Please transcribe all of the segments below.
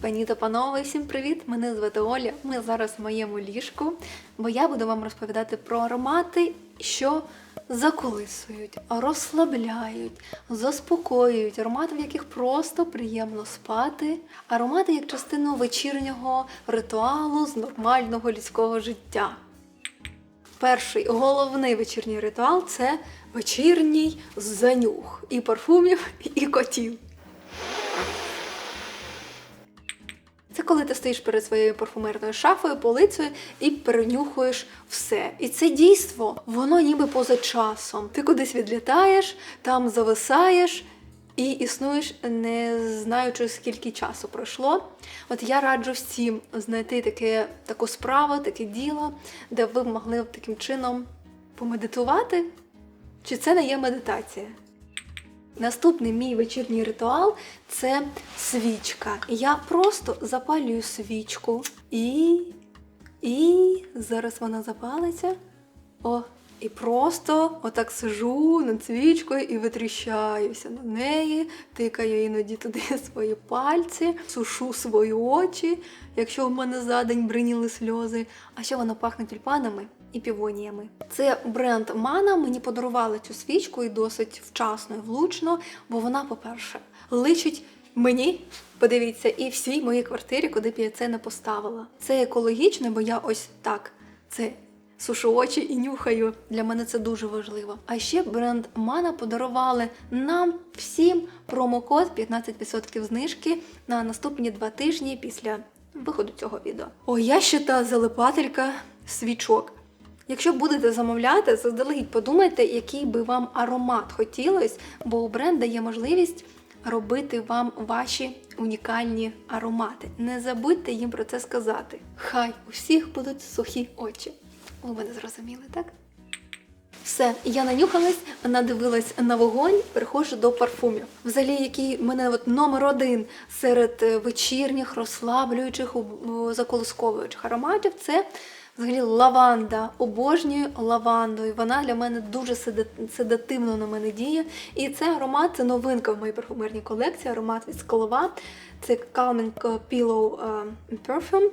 Пані та панове, всім привіт! Мене звати Оля. Ми зараз в моєму ліжку, бо я буду вам розповідати про аромати, що заколисують, розслабляють, заспокоюють, аромати, в яких просто приємно спати, аромати як частину вечірнього ритуалу з нормального людського життя. Перший головний вечірній ритуал це вечірній занюх і парфумів, і котів. Це коли ти стоїш перед своєю парфумерною шафою, полицею і перенюхуєш все. І це дійство, воно ніби поза часом. Ти кудись відлітаєш, там зависаєш і існуєш, не знаючи, скільки часу пройшло. От я раджу всім знайти таке, таку справу, таке діло, де ви могли б таким чином помедитувати. Чи це не є медитація? Наступний мій вечірній ритуал це свічка. Я просто запалюю свічку і. І зараз вона запалиться. О, і просто отак сижу над свічкою і витріщаюся на неї, тикаю іноді туди свої пальці, сушу свої очі, якщо в мене за день бриніли сльози. А ще вона пахне тюльпанами і півоніями. Це бренд Мана мені подарували цю свічку і досить вчасно і влучно, бо вона, по-перше, личить мені. Подивіться, і всій моїй квартирі, куди б я це не поставила. Це екологічно, бо я ось так це сушу очі і нюхаю. Для мене це дуже важливо. А ще бренд Мана подарували нам всім промокод 15% знижки на наступні два тижні після виходу цього відео. О, я ще та залипателька свічок. Якщо будете замовляти, заздалегідь подумайте, який би вам аромат хотілося, бо у бренд дає можливість робити вам ваші унікальні аромати. Не забудьте їм про це сказати. Хай у всіх будуть сухі очі. Ви мене зрозуміли, так? Все, я нанюхалась, надивилась на вогонь, переходжу до парфумів. Взагалі, який мене от номер один серед е, вечірніх, розслаблюючих, заколисковуючих ароматів це взагалі лаванда. Обожнюю лаванду. І вона для мене дуже седативно на мене діє. І це аромат, це новинка в моїй парфумерній колекції, аромат від Сколова. Це Calming Pillow е, Perfume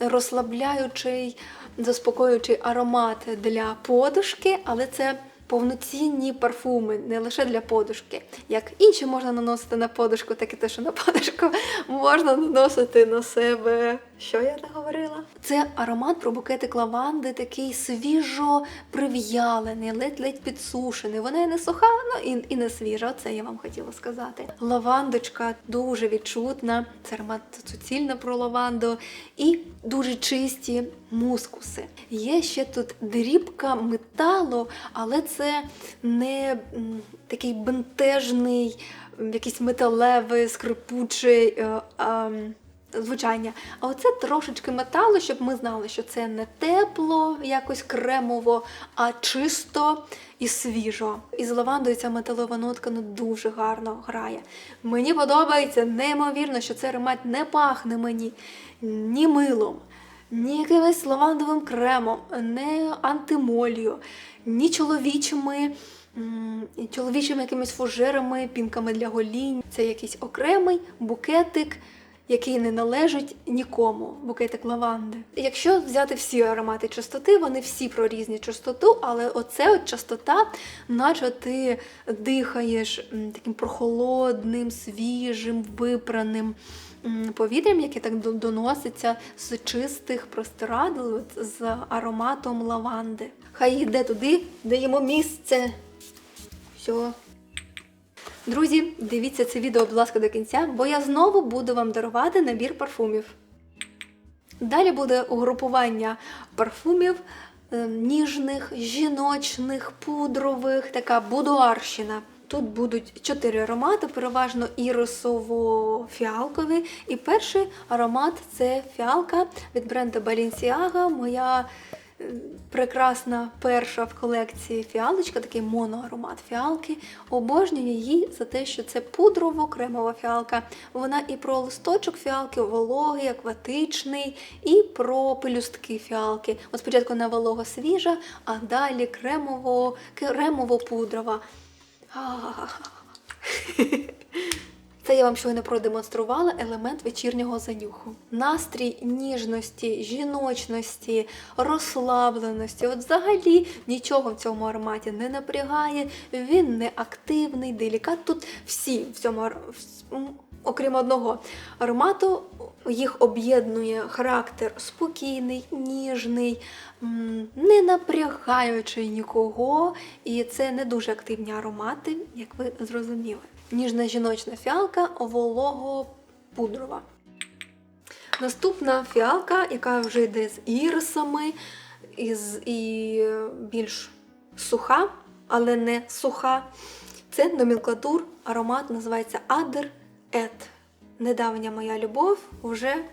розслабляючий, заспокоюючий аромат для подушки, але це повноцінні парфуми, не лише для подушки. Як інші можна наносити на подушку, так і те, що на подушку можна наносити на себе. Що я не говорила? Це аромат про букетик лаванди, такий свіжо прив'ялений, ледь-ледь підсушений. Вона і не суха, ну і, і не свіжа. Оце я вам хотіла сказати. Лавандочка дуже відчутна. Це аромат суцільна про лаванду. І дуже чисті мускуси. Є ще тут дрібка металу, але це не такий бентежний, якийсь металевий, скрипучий. е, ем, звучання. А оце трошечки металу, щоб ми знали, що це не тепло, якось кремово, а чисто і свіжо. І з лавандою ця металова нотка ну, дуже гарно грає. Мені подобається неймовірно, що цей аромат не пахне мені ні милом, ні якимось лавандовим кремом, не антимолію, ні чоловічими. Чоловічими якимись фужерами, пінками для голінь. Це якийсь окремий букетик який не належить нікому, букетик лаванди. Якщо взяти всі аромати чистоти, вони всі про різні чистоту, але оце от частота, наче ти дихаєш таким прохолодним, свіжим, випраним повітрям, яке так доноситься з чистих простирадл з ароматом лаванди. Хай йде туди, де йому місце. Все. Друзі, дивіться це відео, будь ласка, до кінця, бо я знову буду вам дарувати набір парфумів. Далі буде угрупування парфумів е, ніжних, жіночних, пудрових, така будуарщина. Тут будуть чотири аромати, переважно ірисово-фіалкові. І перший аромат це фіалка від бренду Balenciaga. Моя прекрасна перша в колекції фіалочка, такий моноаромат фіалки. Обожнюю її за те, що це пудрово-кремова фіалка. Вона і про листочок фіалки, вологий, акватичний, і про пелюстки фіалки. От спочатку вона волого свіжа, а далі кремово, кремово-пудрова. Це я вам щойно продемонструвала елемент вечірнього занюху. Настрій ніжності, жіночності, розслабленості. От взагалі нічого в цьому ароматі не напрягає, він не активний, делікат. Тут всі в цьому окрім одного аромату, їх об'єднує характер спокійний, ніжний, не напрягаючи нікого. І це не дуже активні аромати, як ви зрозуміли. Ніжна жіночна фіалка волого пудрова. Наступна фіалка, яка вже йде з ірисами, із, і більш суха, але не суха. Це номенклатур, аромат називається Адер Ет. Недавня моя любов вже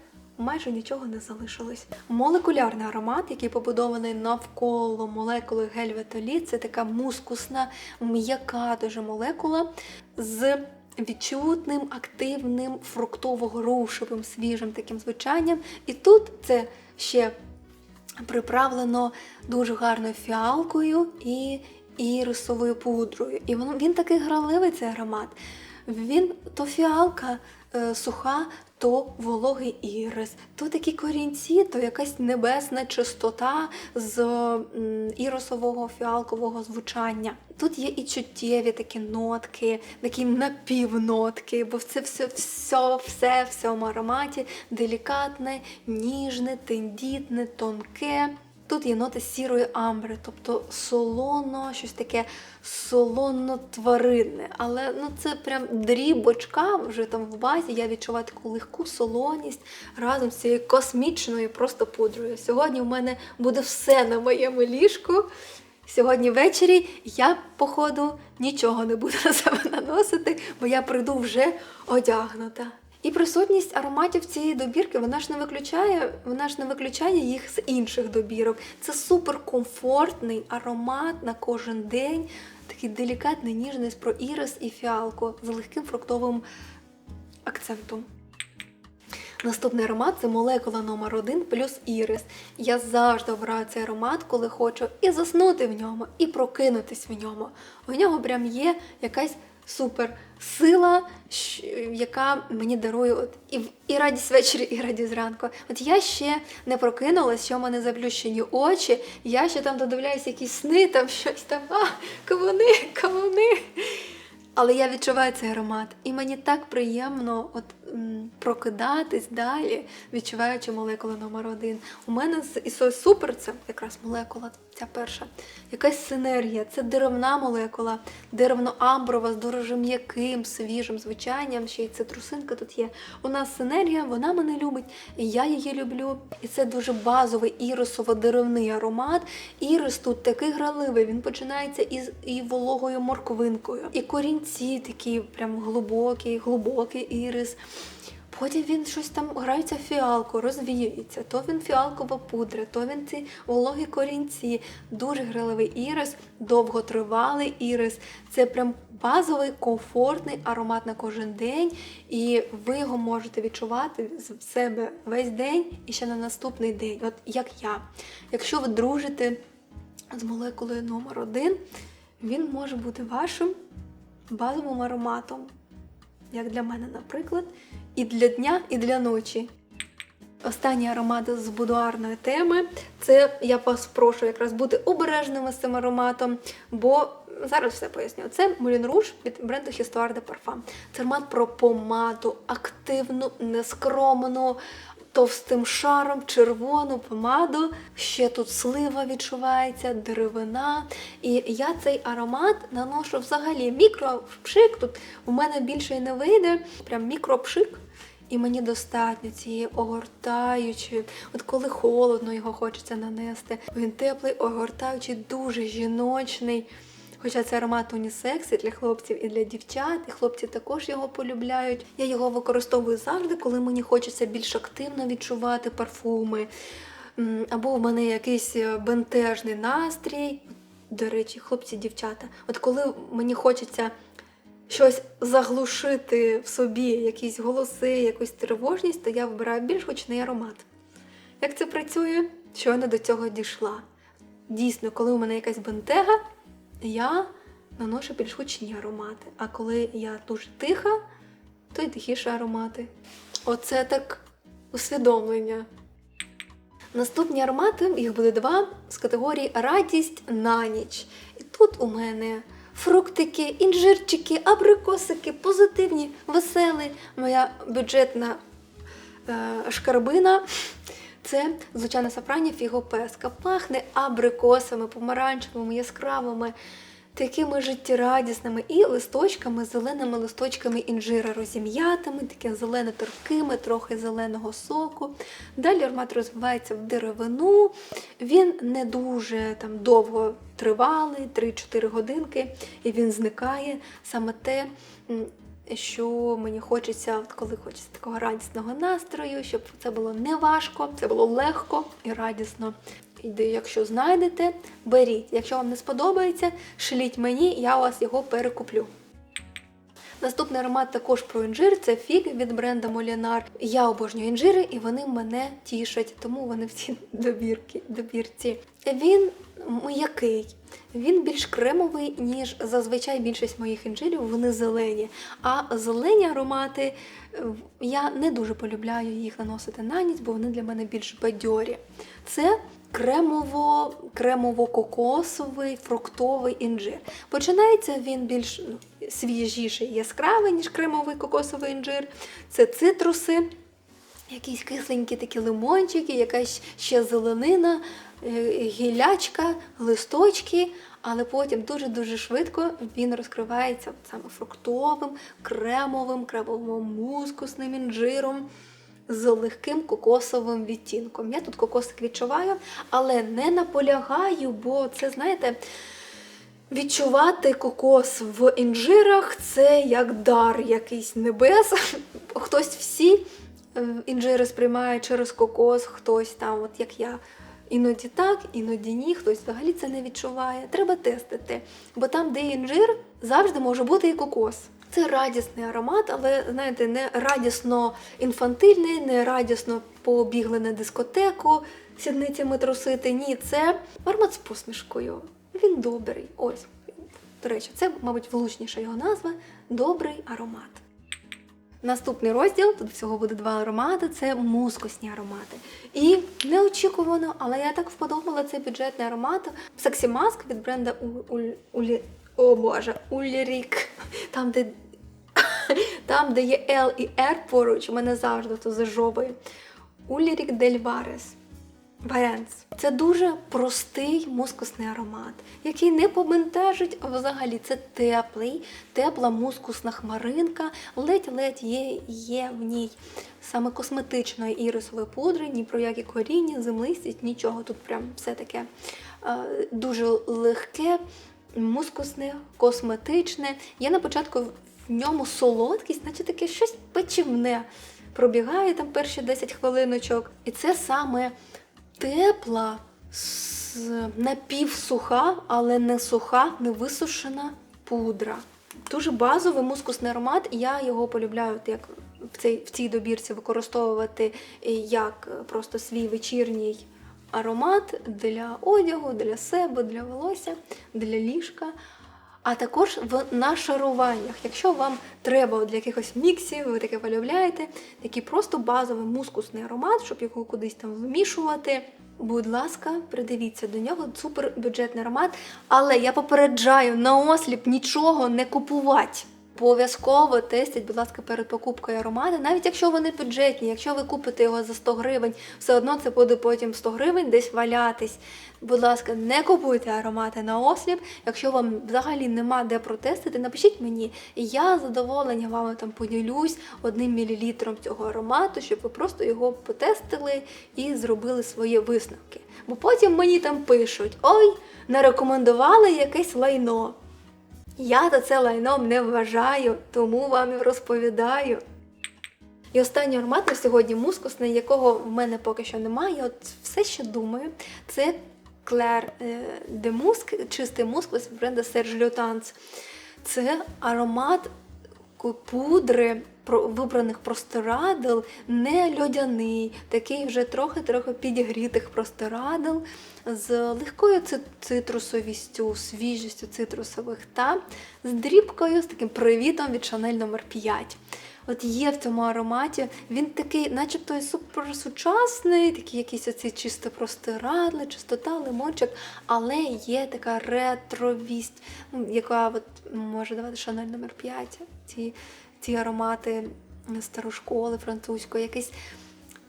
майже нічого не залишилось. Молекулярний аромат, який побудований навколо молекули гельветолі, це така мускусна, м'яка дуже молекула з відчутним, активним, фруктово-грушевим, свіжим таким звучанням. І тут це ще приправлено дуже гарною фіалкою і ірисовою пудрою. І він такий граливий цей аромат. Він то фіалка е, суха, то вологий ірис, то такі корінці, то якась небесна чистота з м, ірисового фіалкового звучання. Тут є і чуттєві такі нотки, такі напівнотки, бо це все, все, все в цьому ароматі делікатне, ніжне, тендітне, тонке. Тут є ноти сірої амбри, тобто солоно, щось таке солоно-тваринне. Але ну, це прям дрібочка вже там в базі. Я відчуваю таку легку солоність разом з цією космічною просто пудрою. Сьогодні в мене буде все на моєму ліжку. Сьогодні ввечері я, походу, нічого не буду на себе наносити, бо я прийду вже одягнута. І присутність ароматів цієї добірки вона ж не виключає, вона ж не виключає їх з інших добірок. Це суперкомфортний аромат на кожен день, такий делікатний, ніжний про ірис і фіалку з легким фруктовим акцентом. Наступний аромат це молекула номер 1 плюс ірис. Я завжди обираю цей аромат, коли хочу і заснути в ньому, і прокинутись в ньому. У нього прям є якась супер сила, яка мені дарує от і, і радість ввечері, і радість зранку. От я ще не прокинулась, що в мене заплющені очі, я ще там додивляюся якісь сни, там щось там, а, кавуни, кавуни. Але я відчуваю цей аромат, і мені так приємно от, прокидатись далі, відчуваючи молекулу номер один. У мене з ісою супер, це якраз молекула, ця перша. Якась синергія. Це деревна молекула, деревно-амброва з дуже м'яким, свіжим звучанням. Ще й цитрусинка тут є. У нас синергія, вона мене любить, і я її люблю. І це дуже базовий ірисово-деревний аромат. Ірис тут такий граливий, він починається із і вологою морквинкою, і корінці такі прям глибокі, глибокий ірис. Потім він щось там грається в фіалку, розвіюється. То він фіалкова пудра, то він ці вологі корінці. Дуже граливий ірис, довготривалий ірис. Це прям базовий, комфортний аромат на кожен день. І ви його можете відчувати з себе весь день і ще на наступний день. От як я. Якщо ви дружите з молекулою номер 1 він може бути вашим базовим ароматом як для мене, наприклад, і для дня, і для ночі. Останній аромат з будуарної теми. Це я вас прошу якраз бути обережними з цим ароматом, бо зараз все поясню. Це Moulin Rouge від бренду Histoire de Parfum. Це аромат про помаду, активну, нескромну, товстим шаром, червону помаду. Ще тут слива відчувається, деревина. І я цей аромат наношу взагалі мікропшик. Тут у мене більше і не вийде. Прям мікропшик. І мені достатньо цієї огортаючої, от коли холодно його хочеться нанести. Він теплий, огортаючий, дуже жіночний. Хоча це аромат унісекс і для хлопців і для дівчат, і хлопці також його полюбляють. Я його використовую завжди, коли мені хочеться більш активно відчувати парфуми. Або в мене якийсь е, бентежний настрій. До речі, хлопці, дівчата. От коли мені хочеться щось заглушити в собі, якісь голоси, якусь тривожність, то я вибираю більш гучний аромат. Як це працює? Щойно до цього дійшла. Дійсно, коли у мене якась бентега, я наношу більш гучні аромати. А коли я дуже тиха, то й тихіші аромати. Оце так усвідомлення. Наступні аромати, їх буде два з категорії радість на ніч. І тут у мене фруктики, інжирчики, абрикосики, позитивні, веселі. Моя бюджетна е, шкарбина. Це звичайно сафрані фігопеска. Пахне абрикосами, помаранчевими, яскравими, такими життєрадісними і листочками, зеленими листочками інжира розім'ятими, такими зелено терпкими, трохи зеленого соку. Далі аромат розвивається в деревину. Він не дуже там довго тривалий, 3-4 годинки, і він зникає. Саме те, що мені хочеться, коли хочеться такого радісного настрою, щоб це було не важко, це було легко і радісно. І якщо знайдете, беріть. Якщо вам не сподобається, шліть мені, я у вас його перекуплю. Наступний аромат також про інжир це фіг від бренда Molinar. Я обожнюю інжири, і вони мене тішать, тому вони в цій добірки, добірці. Він м'який, він більш кремовий, ніж зазвичай більшість моїх інжирів, вони зелені. А зелені аромати я не дуже полюбляю їх наносити на ніч, бо вони для мене більш бадьорі. Це кремово, кремово-кокосовий фруктовий інжир. Починається він більш ну, свіжіший, яскравий, ніж кремовий кокосовий інжир. Це цитруси, якісь кисленькі такі лимончики, якась ще зеленина, е, гілячка, листочки. Але потім дуже-дуже швидко він розкривається саме фруктовим, кремовим, кремово-мускусним інжиром з легким кокосовим відтінком. Я тут кокосик відчуваю, але не наполягаю, бо це, знаєте, відчувати кокос в інжирах це як дар якийсь небес. Хтось всі е, інжири сприймає через кокос, хтось там, от як я. Іноді так, іноді ні, хтось взагалі це не відчуває. Треба тестити. Бо там, де інжир, завжди може бути і кокос. Це радісний аромат, але знаєте, не радісно інфантильний, не радісно побігли на дискотеку сідницями трусити. Ні, це аромат з посмішкою. Він добрий. Ось. До речі, це, мабуть, влучніша його назва добрий аромат. Наступний розділ, тут всього буде два аромати, це мускусні аромати. І неочікувано, але я так вподобала цей бюджетний аромат Mask від бренда У-. О Боже, Ульрік. Там, де там, де є L і R поруч, у мене завжди то зажовує. Ульрік Дель Варенс. Це дуже простий мускусний аромат, який не побентежить взагалі. Це теплий, тепла мускусна хмаринка, ледь-ледь є, є в ній саме косметичної ірисової пудри, ні про які коріння, землистість, нічого. Тут прям все таке е, дуже легке, мускусне, косметичне. Є на початку в ньому солодкість, наче таке щось печивне. Пробігає там перші 10 хвилиночок. І це саме тепла, напівсуха, але не суха, не висушена пудра. Дуже базовий мускусний аромат, і я його полюбляю як в цій, в цій добірці використовувати як просто свій вечірній аромат для одягу, для себе, для волосся, для ліжка. А також в нашаруваннях. Якщо вам треба для якихось міксів, ви таке полюбляєте, такий просто базовий мускусний аромат, щоб його кудись там вмішувати. Будь ласка, придивіться до нього, супер бюджетний аромат. Але я попереджаю наосліп нічого не купувати. Обов'язково тестіть, будь ласка, перед покупкою аромати, навіть якщо вони бюджетні, якщо ви купите його за 100 гривень, все одно це буде потім 100 гривень десь валятись. Будь ласка, не купуйте аромати на осліп. Якщо вам взагалі нема де протестити, напишіть мені, і я з задоволенням вами там поділюсь одним мілілітром цього аромату, щоб ви просто його потестили і зробили свої висновки. Бо потім мені там пишуть: ой, не рекомендували якесь лайно. Я за це лайном не вважаю, тому вам і розповідаю. І останній аромат на сьогодні мускусний, якого в мене поки що немає. От все ще думаю, це Клер де Муск, чистий мускус бренду Serge Lutens. Це аромат пудри вибраних простирадл, не льодяний, такий вже трохи-трохи підігрітих простирадл з легкою цитрусовістю, свіжістю цитрусових та з дрібкою, з таким привітом від Chanel номер 5 от є в цьому ароматі. Він такий, начебто, суперсучасний, такий якийсь оці чисто простирадли, чистота, лимончик, але є така ретровість, яка от може давати Шанель номер 5 ці, ці аромати старошколи французької, якийсь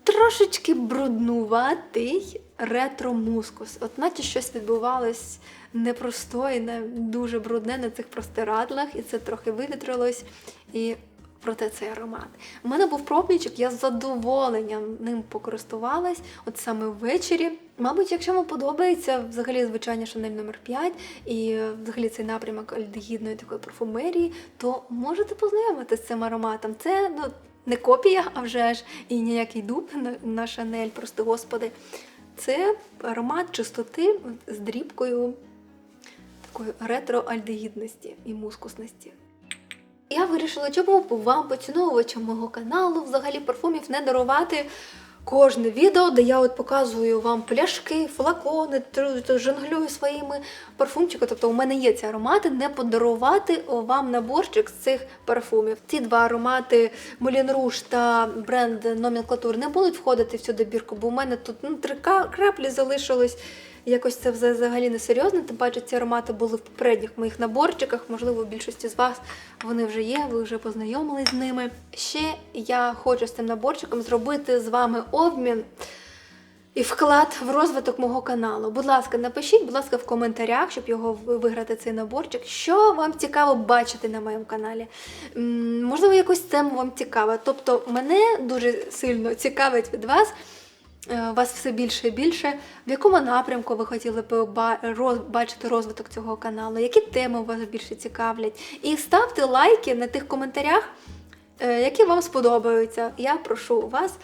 трошечки бруднуватий ретро-мускус. От наче щось відбувалось непростойне, дуже брудне на цих простирадлах, і це трохи вивітрилось. І проте цей аромат. У мене був пробничок, я з задоволенням ним покористувалась, от саме ввечері. Мабуть, якщо вам подобається взагалі звичайно Шанель номер 5 і е, взагалі цей напрямок альдегідної такої парфумерії, то можете познайомитися з цим ароматом. Це ну, не копія, а вже ж і ніякий дуб на, Шанель, просто господи. Це аромат чистоти з дрібкою такої ретро-альдегідності і мускусності. Я вирішила, чому б вам, поціновувачам мого каналу, взагалі парфумів не дарувати кожне відео, де я от показую вам пляшки, флакони, жонглюю своїми парфумчиками. Тобто у мене є ці аромати, не подарувати вам наборчик з цих парфумів. Ці два аромати Moulin Rouge та бренд номенклатур не будуть входити в цю добірку, бо у мене тут ну, три краплі залишилось. Якось це взагалі не серйозно, тим паче ці аромати були в попередніх моїх наборчиках. Можливо, в більшості з вас вони вже є, ви вже познайомились з ними. Ще я хочу з цим наборчиком зробити з вами обмін і вклад в розвиток мого каналу. Будь ласка, напишіть, будь ласка, в коментарях, щоб його виграти цей наборчик. Що вам цікаво бачити на моєму каналі? Можливо, якусь тему вам цікава. Тобто, мене дуже сильно цікавить від вас. Е, Вас все більше і більше. В якому напрямку ви хотіли б ба- бачити розвиток цього каналу? Які теми вас більше цікавлять? І ставте лайки на тих коментарях, е, які вам сподобаються. Я прошу вас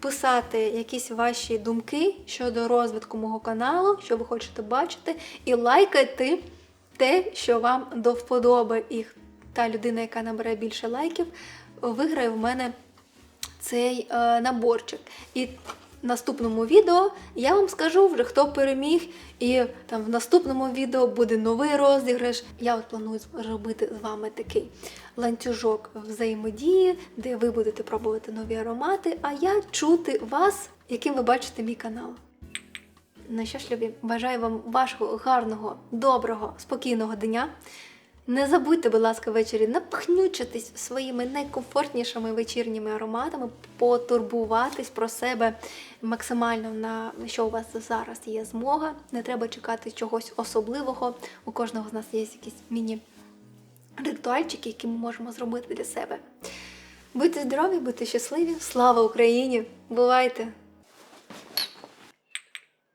писати якісь ваші думки щодо розвитку мого каналу, що ви хочете бачити, і лайкати те, що вам до вподоби. І та людина, яка набере більше лайків, виграє в мене цей е, наборчик. І наступному відео я вам скажу вже, хто переміг, і там в наступному відео буде новий розіграш. Я от планую зробити з вами такий ланцюжок взаємодії, де ви будете пробувати нові аромати, а я чути вас, яким ви бачите мій канал. Ну що ж, любі, бажаю вам вашого гарного, доброго, спокійного дня. Не забудьте, будь ласка, ввечері напхнючитись своїми найкомфортнішими вечірніми ароматами, потурбуватись про себе максимально на що у вас зараз є змога. Не треба чекати чогось особливого. У кожного з нас є якісь міні-ритуальчики, які ми можемо зробити для себе. Будьте здорові, будьте щасливі! Слава Україні! Бувайте!